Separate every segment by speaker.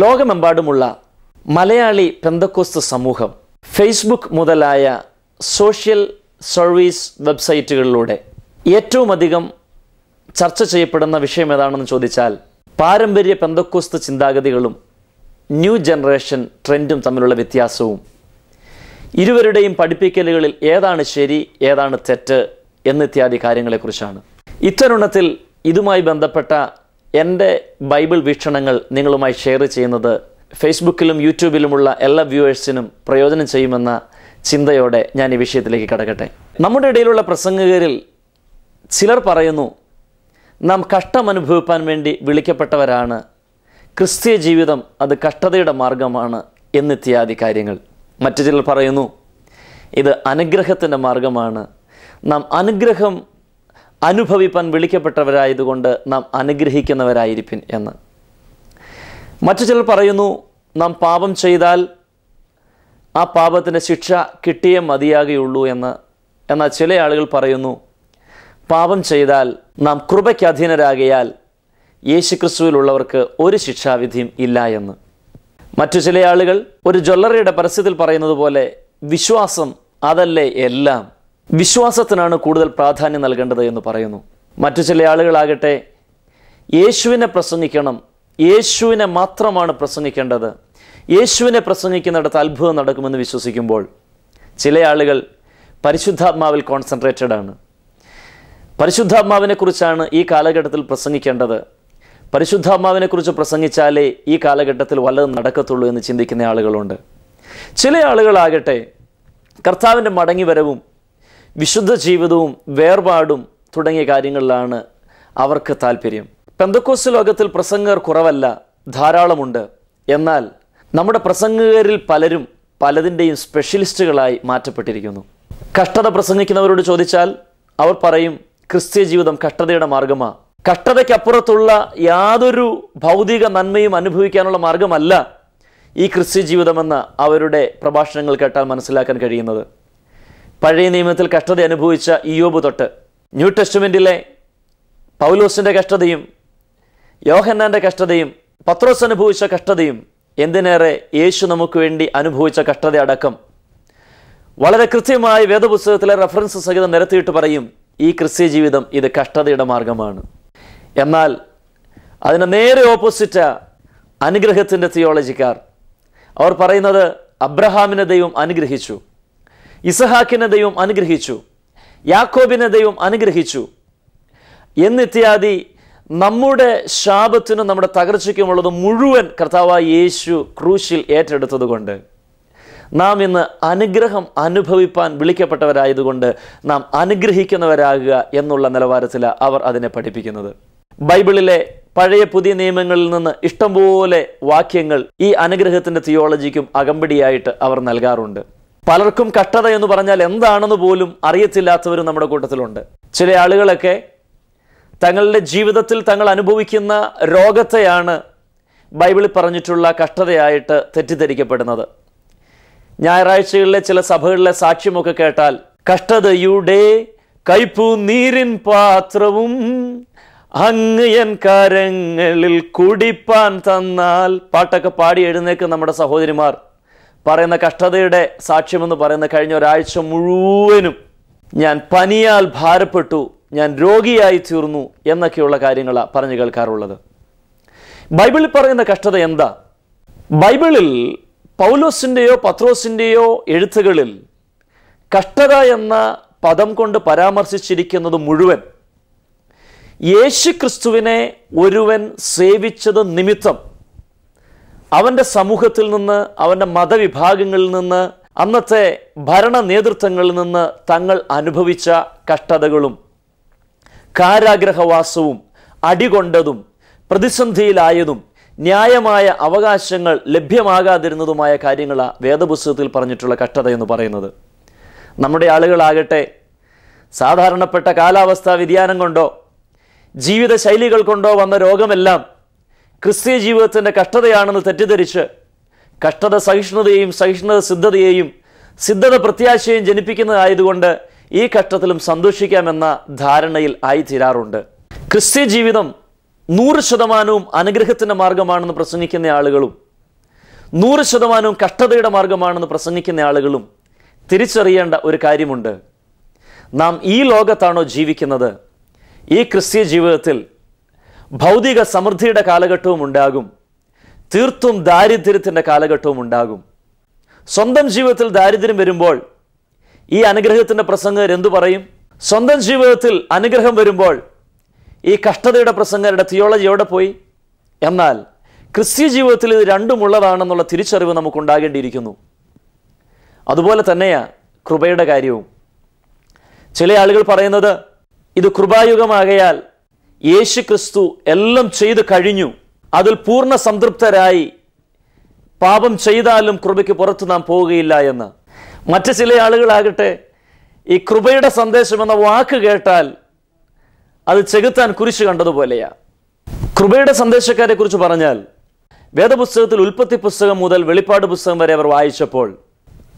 Speaker 1: ലോകമെമ്പാടുമുള്ള മലയാളി പെന്തക്കോസ്ത് സമൂഹം ഫേസ്ബുക്ക് മുതലായ സോഷ്യൽ സർവീസ് വെബ്സൈറ്റുകളിലൂടെ ഏറ്റവും അധികം ചർച്ച ചെയ്യപ്പെടുന്ന വിഷയം ഏതാണെന്ന് ചോദിച്ചാൽ പാരമ്പര്യ പെന്തക്കോസ്ത് ചിന്താഗതികളും ന്യൂ ജനറേഷൻ ട്രെൻഡും തമ്മിലുള്ള വ്യത്യാസവും. ഇരുവരുടെയും പഠിപ്പിക്കലുകളിൽ ഏതാണ് ശരി ഏതാണ് തെറ്റ് എന്നിത്യാദി കാര്യങ്ങളെക്കുറിച്ചാണ്. ഇത്തരുണത്തിൽ ഇതുമായി ബന്ധപ്പെട്ട എന്റെ ബൈബിൾ വീക്ഷണങ്ങൾ നിങ്ങളുമായി ഷെയർ ചെയ്യുന്നത് ഫേസ്ബുക്കിലും യൂട്യൂബിലുമുള്ള എല്ലാ വ്യൂവേഴ്സിനും പ്രയോജനം ചെയ്യുമെന്ന ചിന്തയോടെ ഞാൻ ഈ വിഷയത്തിലേക്ക് കടക്കട്ടെ. നമ്മുടെ ഇടയിലുള്ള പ്രസംഗകരിൽ ചിലർ പറയുന്നു നാം കഷ്ടം അനുഭവിപ്പാൻ വേണ്ടി വിളിക്കപ്പെട്ടവരാണ്. ക്രിസ്തീയ ജീവിതം അത് കഷ്ടതയുടെ മാർഗമാണ് എന്നിത്യാദി കാര്യങ്ങൾ മറ്റു ചിലർ പറയുന്നു ഇത് അനുഗ്രഹത്തിന്റെ മാർഗമാണ്. നാം അനുഗ്രഹം അനുഭവിപ്പാൻ വിളിക്കപ്പെട്ടവരായതുകൊണ്ട് നാം അനുഗ്രഹിക്കുന്നവരായിരിപ്പിൻ എന്ന്. മറ്റു ചിലർ പറയുന്നു നാം പാപം ചെയ്താൽ ആ പാപത്തിന്റെ ശിക്ഷ കിട്ടിയേ മതിയാകുകയുള്ളൂ എന്ന്. എന്നാൽ ചില ആളുകൾ പറയുന്നു പാപം ചെയ്താൽ നാം കൃപയ്ക്ക് അധീനരാകിയാൽ യേശുക്രിസ്തുവിലുള്ളവർക്ക് ഒരു ശിക്ഷാവിധിയും ഇല്ല എന്ന്. മറ്റു ചില ആളുകൾ ഒരു ജ്വല്ലറിയുടെ പരസ്യത്തിൽ പറയുന്നത് പോലെ വിശ്വാസം അതല്ലേ എല്ലാം? വിശ്വാസത്തിനാണ് കൂടുതൽ പ്രാധാന്യം നൽകേണ്ടത് എന്ന് പറയുന്നു. മറ്റു ചില ആളുകളാകട്ടെ യേശുവിനെ പ്രസംഗിക്കണം യേശുവിനെ മാത്രമാണ് പ്രസംഗിക്കേണ്ടത്. യേശുവിനെ പ്രസംഗിക്കുന്നിടത്ത് അത്ഭുതം നടക്കുമെന്ന് വിശ്വസിക്കുമ്പോൾ ചില ആളുകൾ പരിശുദ്ധാത്മാവിൽ കോൺസെൻട്രേറ്റഡ് ആണ്. പരിശുദ്ധാത്മാവിനെക്കുറിച്ചാണ് ഈ കാലഘട്ടത്തിൽ പ്രസംഗിക്കേണ്ടത്. പരിശുദ്ധാത്മാവിനെക്കുറിച്ച് പ്രസംഗിച്ചാലേ ഈ കാലഘട്ടത്തിൽ വല്ലതും നടക്കത്തുള്ളൂ എന്ന് ചിന്തിക്കുന്ന ആളുകളുണ്ട്. ചില ആളുകളാകട്ടെ കർത്താവിന്റെ മടങ്ങിവരവും വിശുദ്ധ ജീവിതവും വേർപാടും തുടങ്ങിയ കാര്യങ്ങളിലാണ് അവർക്ക് താല്പര്യം പെന്തക്കോസ് ലോകത്തിൽ പ്രസംഗർ കുറവല്ല ധാരാളമുണ്ട്. എന്നാൽ നമ്മുടെ പ്രസംഗകരിൽ പലരും പലതിന്റെയും സ്പെഷ്യലിസ്റ്റുകളായി മാറ്റപ്പെട്ടിരിക്കുന്നു. കഷ്ടത പ്രസംഗിക്കുന്നവരോട് ചോദിച്ചാൽ അവർ പറയും ക്രിസ്ത്യ ജീവിതം കഷ്ടതയുടെ മാർഗമാ. കഷ്ടതയ്ക്കപ്പുറത്തുള്ള യാതൊരു ഭൗതിക നന്മയും അനുഭവിക്കാനുള്ള മാർഗമല്ല ഈ ക്രിസ്ത്യ ജീവിതമെന്ന് അവരുടെ പ്രഭാഷണങ്ങൾ കേട്ടാൽ മനസ്സിലാക്കാൻ കഴിയുന്നത്. പഴയ നിയമത്തിൽ കഷ്ടത അനുഭവിച്ച ഇയോബ് തൊട്ട് ന്യൂ ടെസ്റ്റ്മെന്റിലെ പൗലോസിന്റെ കഷ്ടതയും യോഹന്നാന്റെ കഷ്ടതയും പത്രോസ് അനുഭവിച്ച കഷ്ടതയും എന്തിനേറെ യേശു നമുക്ക് വേണ്ടി അനുഭവിച്ച കഷ്ടത അടക്കം. വളരെ കൃത്യമായി വേദപുസ്തകത്തിലെ റെഫറൻസ് സഹിതം നിരത്തിയിട്ട് പറയും ഈ ക്രിസ്ത്യ ജീവിതം ഇത് കഷ്ടതയുടെ മാർഗമാണ്. എന്നാൽ അതിന് നേരെ ഓപ്പോസിറ്റ് അനുഗ്രഹത്തിന്റെ തിയോളജിക്കാർ അവർ പറയുന്നത് അബ്രഹാമിനെ ദൈവം അനുഗ്രഹിച്ചു. ഇസഹാക്കിനെ ദൈവം അനുഗ്രഹിച്ചു യാക്കോബിനെ ദൈവം അനുഗ്രഹിച്ചു. എന്നിത്യാദി നമ്മുടെ ശാപത്തിനും നമ്മുടെ തകർച്ചയ്ക്കുമുള്ളത് മുഴുവൻ കർത്താവായ യേശു ക്രൂശിൽ ഏറ്റെടുത്തതുകൊണ്ട് നാം ഇന്ന് അനുഗ്രഹം അനുഭവിപ്പാൻ വിളിക്കപ്പെട്ടവരായതുകൊണ്ട് നാം അനുഗ്രഹിക്കുന്നവരാകുക എന്നുള്ള നിലവാരത്തിൽ അവർ അതിനെ പഠിപ്പിക്കുന്നത്. ബൈബിളിലെ പഴയ പുതിയ നിയമങ്ങളിൽ നിന്ന് ഇഷ്ടംപോലെ വാക്യങ്ങൾ ഈ അനുഗ്രഹത്തിന്റെ തിയോളജിക്കും അകമ്പടിയായിട്ട് അവർ നൽകാറുണ്ട്. പലർക്കും കട്ടത എന്ന് പറഞ്ഞാൽ എന്താണെന്ന് പോലും അറിയത്തില്ലാത്തവരും നമ്മുടെ കൂട്ടത്തിലുണ്ട്. ചില ആളുകളൊക്കെ തങ്ങളുടെ ജീവിതത്തിൽ തങ്ങൾ അനുഭവിക്കുന്ന രോഗത്തെയാണ് ബൈബിളിൽ പറഞ്ഞിട്ടുള്ള കഷ്ടതയായിട്ട് തെറ്റിദ്ധരിക്കപ്പെടുന്നത്. ഞായറാഴ്ചകളിലെ ചില സഭകളിലെ സാക്ഷ്യമൊക്കെ കേട്ടാൽ കഷ്ടതയുടെ കൈപ്പു നീരിൻ പാത്രവും അങ്ങ് എൻ കരങ്ങളിൽ കുടിപ്പാൻ തന്നാൽ പാട്ടൊക്കെ പാടി എഴുന്നേക്ക് നമ്മുടെ സഹോദരിമാർ പറയുന്ന കഷ്ടതയുടെ സാക്ഷ്യമെന്ന് പറയുന്ന കഴിഞ്ഞ ഒരാഴ്ച മുഴുവനും ഞാൻ പനിയാൽ ഭാരപ്പെട്ടു ഞാൻ രോഗിയായി തീർന്നു എന്നൊക്കെയുള്ള കാര്യങ്ങളാണ് പറഞ്ഞു കേൾക്കാറുള്ളത്. ബൈബിളിൽ പറയുന്ന കഷ്ടത എന്താ? ബൈബിളിൽ പൗലോസിന്റെയോ പത്രോസിന്റെയോ എഴുത്തുകളിൽ കഷ്ടത എന്ന പദം കൊണ്ട് പരാമർശിച്ചിരിക്കുന്നത് മുഴുവൻ യേശു ക്രിസ്തുവിനെ ഒരുവൻ സേവിച്ചത് നിമിത്തം. അവന്റെ സമൂഹത്തിൽ നിന്ന് അവന്റെ മതവിഭാഗങ്ങളിൽ നിന്ന് അന്നത്തെ ഭരണ നേതൃത്വങ്ങളിൽ നിന്ന് തങ്ങൾ അനുഭവിച്ച കഷ്ടതകളും കാരാഗ്രഹവാസവും അടികൊണ്ടതും പ്രതിസന്ധിയിലായതും ന്യായമായ അവകാശങ്ങൾ ലഭ്യമാകാതിരുന്നതുമായ കാര്യങ്ങളാണ് വേദപുസ്തകത്തിൽ പറഞ്ഞിട്ടുള്ള കഷ്ടത എന്ന് പറയുന്നത്. നമ്മുടെ ആളുകളാകട്ടെ സാധാരണപ്പെട്ട കാലാവസ്ഥാ വ്യതിയാനം കൊണ്ടോ ജീവിതശൈലികൾ കൊണ്ടോ വന്ന രോഗമെല്ലാം ക്രിസ്തീയ ജീവിതത്തിന്റെ കഷ്ടതയാണെന്ന് തെറ്റിദ്ധരിച്ച് കഷ്ടത സഹിഷ്ണുതയെയും സഹിഷ്ണുത സിദ്ധതയെയും സിദ്ധത പ്രത്യാശയും ജനിപ്പിക്കുന്നതായതുകൊണ്ട് ഈ കഷ്ടത്തിലും സന്തോഷിക്കാമെന്ന ധാരണയിൽ ആയിത്തീരാറുണ്ട്. ക്രിസ്ത്യ ജീവിതം നൂറ് ശതമാനവും അനുഗ്രഹത്തിന്റെ മാർഗമാണെന്ന് പ്രസംഗിക്കുന്ന ആളുകളും നൂറ് ശതമാനവും കഷ്ടതയുടെ മാർഗമാണെന്ന് പ്രസംഗിക്കുന്ന ആളുകളും തിരിച്ചറിയേണ്ട ഒരു കാര്യമുണ്ട്. നാം ഈ ലോകത്താണോ ജീവിക്കുന്നത്? ഈ ക്രിസ്തീയ ജീവിതത്തിൽ ഭൗതിക സമൃദ്ധിയുടെ കാലഘട്ടവും ഉണ്ടാകും. തീർത്തും ദാരിദ്ര്യത്തിന്റെ കാലഘട്ടവും ഉണ്ടാകും. സ്വന്തം ജീവിതത്തിൽ ദാരിദ്ര്യം വരുമ്പോൾ ഈ അനുഗ്രഹത്തിന്റെ പ്രസംഗകർ എന്തു പറയും? സ്വന്തം ജീവിതത്തിൽ അനുഗ്രഹം വരുമ്പോൾ ഈ കഷ്ടതയുടെ പ്രസംഗരുടെ തിയോളജി എവിടെ പോയി? എന്നാൽ ക്രിസ്ത്യ ജീവിതത്തിൽ ഇത് രണ്ടുമുള്ളതാണെന്നുള്ള തിരിച്ചറിവ് നമുക്കുണ്ടാകേണ്ടിയിരിക്കുന്നു. അതുപോലെ തന്നെയാ കൃപയുടെ കാര്യവും. ചില ആളുകൾ പറയുന്നത് ഇത് കൃപായുഗമാകയാൽ യേശു ക്രിസ്തു എല്ലാം ചെയ്തു കഴിഞ്ഞു. അതിൽ പൂർണ സംതൃപ്തരായി. പാപം ചെയ്താലും കൃപയ്ക്ക് പുറത്ത് നാം പോവുകയില്ല എന്ന്. മറ്റു ചില ആളുകളാകട്ടെ ഈ കൃപയുടെ സന്ദേശം എന്ന വാക്ക് കേട്ടാൽ അത് ചെകുത്താൻ കുരിശ് കണ്ടതുപോലെയാ. കൃപയുടെ സന്ദേശക്കാരെ കുറിച്ച് പറഞ്ഞാൽ വേദപുസ്തകത്തിൽ ഉൽപ്പത്തി പുസ്തകം മുതൽ വെളിപ്പാട് പുസ്തകം വരെ അവർ വായിച്ചപ്പോൾ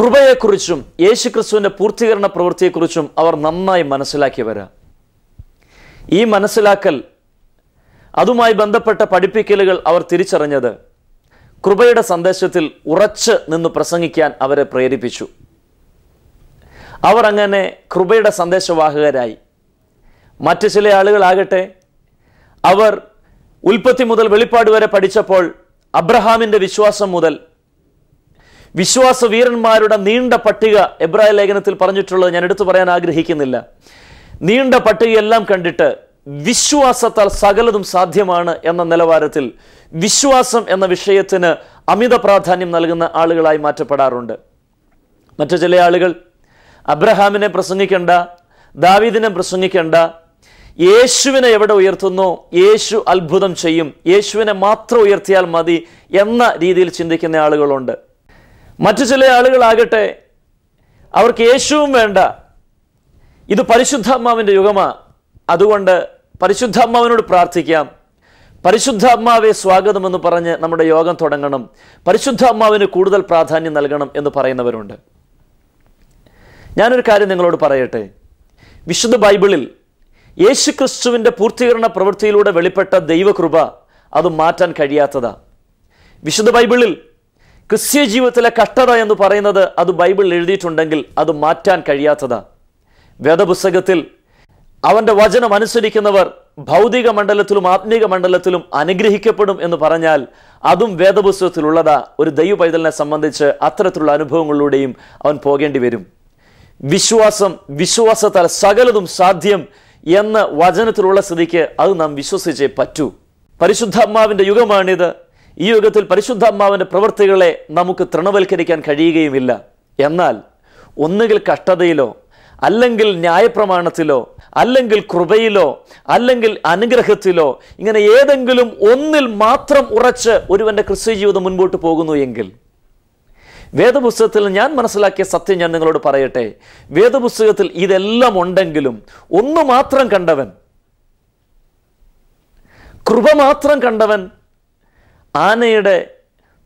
Speaker 1: കൃപയെക്കുറിച്ചും യേശുക്രിസ്തുവിന്റെ പൂർത്തീകരണ പ്രവൃത്തിയെക്കുറിച്ചും അവർ നന്നായി മനസ്സിലാക്കിയവരാ ഈ മനസ്സിലാക്കൽ അതുമായി ബന്ധപ്പെട്ട പഠിപ്പിക്കലുകൾ അവർ തിരിച്ചറിഞ്ഞത് കൃപയുടെ സന്ദേശത്തിൽ ഉറച്ച് നിന്ന് പ്രസംഗിക്കാൻ അവരെ പ്രേരിപ്പിച്ചു. അവർ അങ്ങനെ കൃപയുടെ സന്ദേശവാഹകരായി. മറ്റ് ചില ആളുകളാകട്ടെ അവർ ഉൽപ്പത്തി മുതൽ വെളിപ്പാട് വരെ പഠിച്ചപ്പോൾ അബ്രഹാമിന്റെ വിശ്വാസം മുതൽ വിശ്വാസ വീരന്മാരുടെ നീണ്ട പട്ടിക എബ്രാഹിം ലേഖനത്തിൽ പറഞ്ഞിട്ടുള്ളത് ഞാൻ എടുത്തു പറയാൻ ആഗ്രഹിക്കുന്നില്ല. നീണ്ട പട്ടികയെല്ലാം കണ്ടിട്ട് വിശ്വാസത്താൽ സകലതും സാധ്യമാണ് എന്ന നിലവാരത്തിൽ വിശ്വാസം എന്ന വിഷയത്തിന് അമിത പ്രാധാന്യം നൽകുന്ന ആളുകളായി മാറ്റപ്പെടാറുണ്ട്. മറ്റു ചില ആളുകൾ അബ്രഹാമിനെ പ്രസംഗിക്കേണ്ട ദാവീദിനെ പ്രസംഗിക്കേണ്ട യേശുവിനെ എവിടെ ഉയർത്തുന്നോ യേശു അത്ഭുതം ചെയ്യും യേശുവിനെ മാത്രം ഉയർത്തിയാൽ മതി എന്ന രീതിയിൽ ചിന്തിക്കുന്ന ആളുകളുണ്ട്. മറ്റു ചില ആളുകളാകട്ടെ അവർക്ക് യേശുവും വേണ്ട ഇത് പരിശുദ്ധാത്മാവിന്റെ യുഗമാണ് അതുകൊണ്ട് പരിശുദ്ധാത്മാവിനോട് പ്രാർത്ഥിക്കാം. പരിശുദ്ധാത്മാവെ സ്വാഗതമെന്ന് പറഞ്ഞ് നമ്മുടെ യോഗം തുടങ്ങണം. പരിശുദ്ധാത്മാവിന് കൂടുതൽ പ്രാധാന്യം നൽകണം എന്ന് പറയുന്നവരുണ്ട്. ഞാനൊരു കാര്യം നിങ്ങളോട് പറയട്ടെ. വിശുദ്ധ ബൈബിളിൽ യേശു ക്രിസ്തുവിന്റെ പൂർത്തീകരണ പ്രവൃത്തിയിലൂടെ വെളിപ്പെട്ട ദൈവകൃപ അത് മാറ്റാൻ കഴിയാത്തതാ. വിശുദ്ധ ബൈബിളിൽ ക്രിസ്ത്യ ജീവിതത്തിലെ കട്ടത എന്ന് പറയുന്നത് അത് ബൈബിളിൽ എഴുതിയിട്ടുണ്ടെങ്കിൽ അത് മാറ്റാൻ കഴിയാത്തതാ. വേദപുസ്തകത്തിൽ അവന്റെ വചനം അനുസരിക്കുന്നവർ ഭൗതിക മണ്ഡലത്തിലും ആത്മീക മണ്ഡലത്തിലും അനുഗ്രഹിക്കപ്പെടും എന്ന് പറഞ്ഞാൽ അതും വേദപുസ്തകത്തിലുള്ളതാ. ഒരു ദൈവ പൈതലിനെ സംബന്ധിച്ച് അത്തരത്തിലുള്ള അനുഭവങ്ങളിലൂടെയും അവൻ പോകേണ്ടി വരും. വിശ്വാസം വിശ്വാസത്താൽ സകലതും സാധ്യം എന്ന വചനത്തിലുള്ള സ്ഥിതിക്ക് അത് നാം വിശ്വസിച്ചേ പറ്റൂ. പരിശുദ്ധാത്മാവിന്റെ യുഗമാണിത്. ഈ യുഗത്തിൽ പരിശുദ്ധാത്മാവിന്റെ പ്രവൃത്തികളെ നമുക്ക് തൃണവൽക്കരിക്കാൻ കഴിയുകയുമില്ല. എന്നാൽ ഒന്നുകിൽ കഷ്ടതയിലോ അല്ലെങ്കിൽ ന്യായപ്രമാണത്തിലോ അല്ലെങ്കിൽ കൃപയിലോ അല്ലെങ്കിൽ അനുഗ്രഹത്തിലോ ഇങ്ങനെ ഏതെങ്കിലും ഒന്നിൽ മാത്രം ഉറച്ച് ഒരുവന്റെ ക്രിസ്ത്യ ജീവിതം മുൻപോട്ട് പോകുന്നു എങ്കിൽ വേദപുസ്തകത്തിൽ ഞാൻ മനസ്സിലാക്കിയ സത്യം ഞാൻ നിങ്ങളോട് പറയട്ടെ. വേദപുസ്തകത്തിൽ ഇതെല്ലാം ഉണ്ടെങ്കിലും ഒന്ന് മാത്രം കണ്ടവൻ കൃപ മാത്രം കണ്ടവൻ ആനയുടെ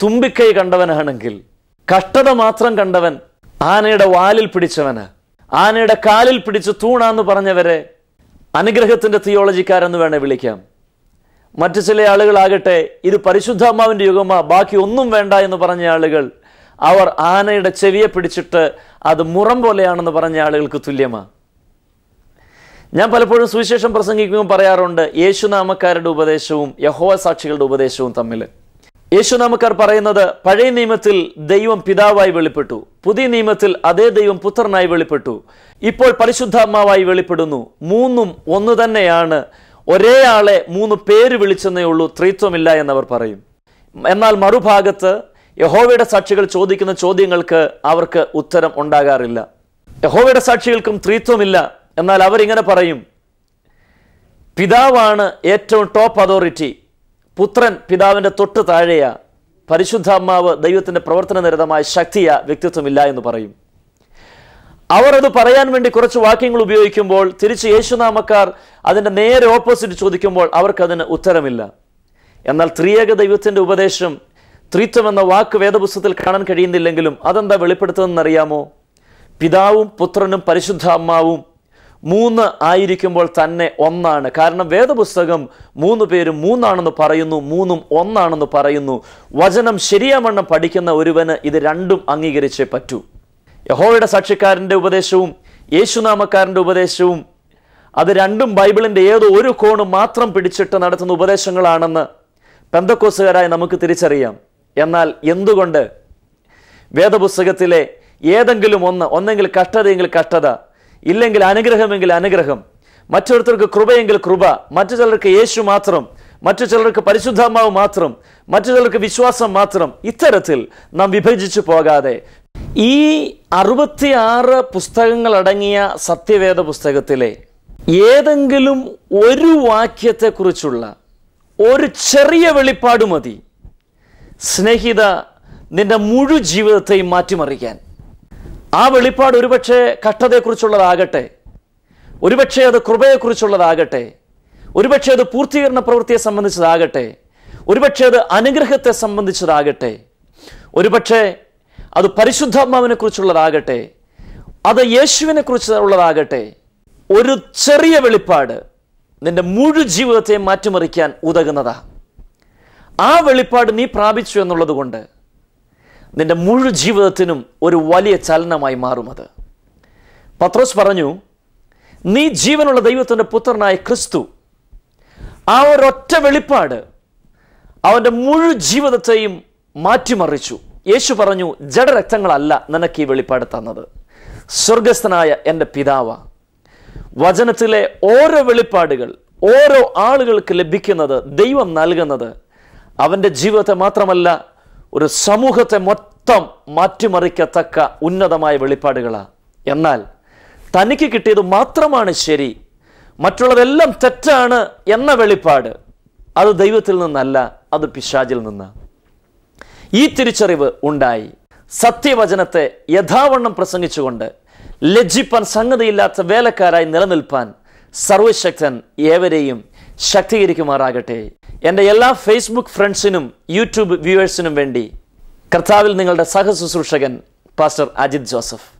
Speaker 1: തുമ്പിക്കൈ കണ്ടവനാണെങ്കിൽ കഷ്ടത മാത്രം കണ്ടവൻ ആനയുടെ വാലിൽ പിടിച്ചവന് ആനയുടെ കാലിൽ പിടിച്ച് തൂണാന്ന് പറഞ്ഞവരെ അനുഗ്രഹത്തിന്റെ തിയോളജിക്കാരെന്ന് വേണേ വിളിക്കാം. മറ്റു ചില ആളുകളാകട്ടെ ഇത് പരിശുദ്ധാമാവിന്റെ യുഗമാ ബാക്കി ഒന്നും വേണ്ട എന്ന് പറഞ്ഞ ആളുകൾ അവർ ആനയുടെ ചെവിയെ പിടിച്ചിട്ട് അത് മുറം പോലെയാണെന്ന് പറഞ്ഞ ആളുകൾക്ക് തുല്യമാണ് ഞാൻ പലപ്പോഴും സുവിശേഷം പ്രസംഗിക്കുമ്പോൾ പറയാറുണ്ട് യേശുനാമക്കാരുടെ ഉപദേശവും യഹോവ സാക്ഷികളുടെ ഉപദേശവും തമ്മിൽ യേശുനാമക്കാർ പറയുന്നത് പഴയ നിയമത്തിൽ ദൈവം പിതാവായി വെളിപ്പെട്ടു പുതിയ നിയമത്തിൽ അതേ ദൈവം പുത്രനായി വെളിപ്പെട്ടു ഇപ്പോൾ പരിശുദ്ധാത്മാവായി വെളിപ്പെടുന്നു. മൂന്നും ഒന്ന് തന്നെയാണ്. ഒരേ ആളെ മൂന്ന് പേര് വിളിച്ചെന്നേ ഉള്ളൂ ത്രിത്വമില്ല എന്നവർ പറയും. എന്നാൽ മറുഭാഗത്ത് യഹോവയുടെ സാക്ഷികൾ ചോദിക്കുന്ന ചോദ്യങ്ങൾക്ക് അവർക്ക് ഉത്തരം ഉണ്ടാകാറില്ല. യഹോവയുടെ സാക്ഷികൾക്കും ത്രിത്വമില്ല. എന്നാൽ അവരിങ്ങനെ പറയും പിതാവാണ് ഏറ്റവും ടോപ്പ് അതോറിറ്റി പുത്രൻ പിതാവിന്റെ തൊട്ട് താഴെയ പരിശുദ്ധാത്മാവ് ദൈവത്തിന്റെ പ്രവർത്തന നിരതമായ ശക്തിയ വ്യക്തിത്വമില്ല എന്ന് പറയും. അവർ അത് പറയാൻ വേണ്ടി കുറച്ച് വാക്യങ്ങൾ ഉപയോഗിക്കുമ്പോൾ തിരിച്ച് യേശുനാമക്കാർ അതിന്റെ നേരെ ഓപ്പോസിറ്റ് ചോദിക്കുമ്പോൾ അവർക്കതിന് ഉത്തരമില്ല. എന്നാൽ ത്രിയേക ദൈവത്തിന്റെ ഉപദേശം ത്രിത്വം എന്ന വാക്ക് വേദപുസ്തകത്തിൽ കാണാൻ കഴിയുന്നില്ലെങ്കിലും അതെന്താ വെളിപ്പെടുത്തുന്നതെന്ന് അറിയാമോ പിതാവും പുത്രനും പരിശുദ്ധാത്മാവും മൂന്ന് ആയിരിക്കുമ്പോൾ തന്നെ ഒന്നാണ്. കാരണം വേദപുസ്തകം മൂന്ന് പേര് മൂന്നാണെന്ന് പറയുന്നു മൂന്നും ഒന്നാണെന്ന് പറയുന്നു. വചനം ശരിയാവണ്ണം പഠിക്കുന്ന ഒരുവന് ഇത് രണ്ടും അംഗീകരിച്ചേ പറ്റൂ. യഹോയുടെ സാക്ഷിക്കാരന്റെ ഉപദേശവും യേശുനാമക്കാരന്റെ ഉപദേശവും അത് രണ്ടും ബൈബിളിന്റെ ഏതോ ഒരു കോണ് മാത്രം പിടിച്ചിട്ട് നടത്തുന്ന ഉപദേശങ്ങളാണെന്ന് പെന്തക്കോസുകാരായി നമുക്ക് തിരിച്ചറിയാം. എന്നാൽ എന്തുകൊണ്ട്? വേദപുസ്തകത്തിലെ ഏതെങ്കിലും ഒന്ന് ഒന്നെങ്കിൽ കഷ്ടതയെങ്കിൽ കഷ്ടത ഇല്ലെങ്കിൽ അനുഗ്രഹമെങ്കിൽ അനുഗ്രഹം. മറ്റൊരുത്തർക്ക് കൃപയെങ്കിൽ കൃപ. മറ്റു ചിലർക്ക് യേശു മാത്രം. മറ്റു ചിലർക്ക് പരിശുദ്ധാമാവ് മാത്രം. മറ്റു ചിലർക്ക് വിശ്വാസം മാത്രം. ഇത്തരത്തിൽ നാം വിഭജിച്ചു പോകാതെ. ഈ അറുപത്തിയാറ് പുസ്തകങ്ങളടങ്ങിയ സത്യവേദ പുസ്തകത്തിലെ ഏതെങ്കിലും ഒരു വാക്യത്തെക്കുറിച്ചുള്ള ഒരു ചെറിയ വെളിപ്പാട് മതി. സ്നേഹിത നിന്റെ മുഴു ജീവിതത്തെയും മാറ്റിമറിക്കാൻ. ആ വെളിപ്പാട് ഒരുപക്ഷെ കഷ്ടതയെക്കുറിച്ചുള്ളതാകട്ടെ ഒരുപക്ഷെ അത് കൃപയെക്കുറിച്ചുള്ളതാകട്ടെ ഒരുപക്ഷെ അത് പൂർത്തീകരണ പ്രവൃത്തിയെ സംബന്ധിച്ചതാകട്ടെ ഒരുപക്ഷെ അത് അനുഗ്രഹത്തെ സംബന്ധിച്ചതാകട്ടെ ഒരുപക്ഷെ അത് പരിശുദ്ധാത്മാവിനെ കുറിച്ചുള്ളതാകട്ടെ അത് യേശുവിനെ കുറിച്ചുള്ളതാകട്ടെ ഒരു ചെറിയ വെളിപ്പാട് നിന്റെ മുഴു ജീവിതത്തെ മാറ്റിമറിക്കാൻ ഉതകുന്നതാ. ആ വെളിപ്പാട് നീ പ്രാപിച്ചു എന്നുള്ളത് കൊണ്ട് നിന്റെ മുഴു ജീവിതത്തിനും ഒരു വലിയ ചലനമായി മാറും അത്. പത്രോസ് പറഞ്ഞു നീ ജീവനുള്ള ദൈവത്തിന്റെ പുത്രനായ ക്രിസ്തു ആ ഒരൊറ്റ വെളിപ്പാട് അവന്റെ മുഴു ജീവിതത്തെയും മാറ്റിമറിച്ചു. യേശു പറഞ്ഞു ജഡരക്തങ്ങളല്ല നിനക്ക് ഈ വെളിപ്പാട് തന്നത്. സ്വർഗസ്ഥനായ എന്റെ പിതാവ. വചനത്തിലെ ഓരോ വെളിപ്പാടുകൾ ഓരോ ആളുകൾക്ക് ലഭിക്കുന്നത് ദൈവം നൽകുന്നത് അവന്റെ ജീവിതത്തെ മാത്രമല്ല ഒരു സമൂഹത്തെ മൊത്തം മാറ്റിമറിക്കത്തക്ക ഉന്നതമായ വെളിപ്പാടുകളാണ് എന്നാൽ തനിക്ക് കിട്ടിയത് മാത്രമാണ് ശരി. മറ്റുള്ളതെല്ലാം തെറ്റാണ് എന്ന വെളിപ്പാട്. അത് ദൈവത്തിൽ നിന്നല്ല അത് പിശാചിൽ നിന്ന്. ഈ തിരിച്ചറിവ് ഉണ്ടായി. സത്യവചനത്തെ യഥാവണ്ണം പ്രസംഗിച്ചുകൊണ്ട് ലജ്ജിപ്പാൻ സംഗതിയില്ലാത്ത വേലക്കാരായി നിലനിൽപ്പാൻ സർവശക്തൻ ഏവരെയും ശക്തീകരിക്കുമാറാകട്ടെ. എന്റെ എല്ലാ ഫേസ്ബുക്ക് ഫ്രണ്ട്സിനും യൂട്യൂബ് വ്യൂവേഴ്സിനും വേണ്ടി കർത്താവിൽ നിങ്ങളുടെ സഹശുശ്രൂഷകൻ പാസ്റ്റർ അജിത് ജോസഫ്.